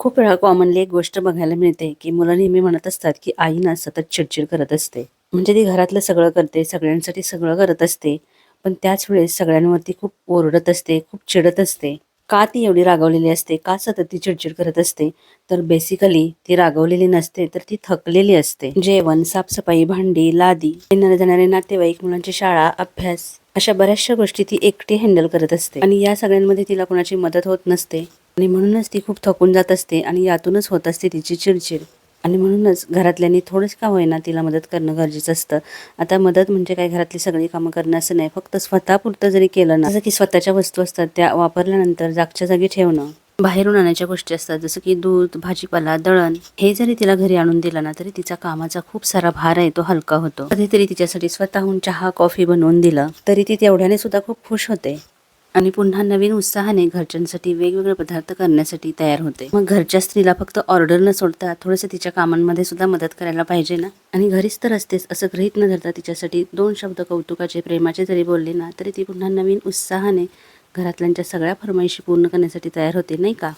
खूप वेळा कॉमनली एक गोष्ट बघायला मिळते की मुलं नेहमी म्हणत असतात की आई ना सतत चिडचिड करत असते. म्हणजे ती घरातलं सगळं करते सगळ्यांसाठी सगळं करत असते पण त्याच वेळेस सगळ्यांवरती खूप ओरडत असते खूप चिडत असते. का ती एवढी रागवलेली असते? का सतत ती चिडचिड करत असते? तर बेसिकली ती रागवलेली नसते तर ती थकलेली असते. जेवण साफसफाई भांडी लादी येणारे जाणारे नातेवाईक मुलांची शाळा अभ्यास अशा बऱ्याचशा गोष्टी ती एकटी हँडल करत असते. आणि या सगळ्यांमध्ये तिला कोणाची मदत होत नसते. आणि म्हणूनच ती खूप थकून जात असते आणि यातूनच होत असते तिची चिडचिड. आणि म्हणूनच घरातल्यांनी थोडंच का होईना तिला मदत करणं गरजेचं असतं. आता मदत म्हणजे काय? घरातली सगळी कामं करणं असं नाही. फक्त स्वतःपुरतं जरी केलं ना जसं की स्वतःच्या वस्तू असतात त्या वापरल्यानंतर जागच्या जागी ठेवणं बाहेरून आणायच्या गोष्टी असतात जसं की दूध भाजीपाला दळण हे जरी तिला घरी आणून दिलं ना तरी तिचा कामाचा खूप सारा भार आहे तो हलका होतो. कधीतरी तिच्यासाठी स्वतःहून चहा कॉफी बनवून दिलं तरी ती तेवढ्याने सुद्धा खूप खुश होते. आणि पुन्हा नवीन उत्साहाने घरच्यांसाठी वेगवेगळे पदार्थ करण्यासाठी तयार होते. मग घरच्या स्त्रीला फक्त ऑर्डर न सोडता थोडंसं तिच्या कामांमध्ये सुद्धा मदत करायला पाहिजे ना? आणि घरीच तर असतेच असं गृहित न धरता तिच्यासाठी दोन शब्द कौतुकाचे प्रेमाचे जरी बोलले ना तरी ती पुन्हा नवीन उत्साहाने घरातल्यांच्या सगळ्या फरमाईशी पूर्ण करण्यासाठी तयार होते नाही का?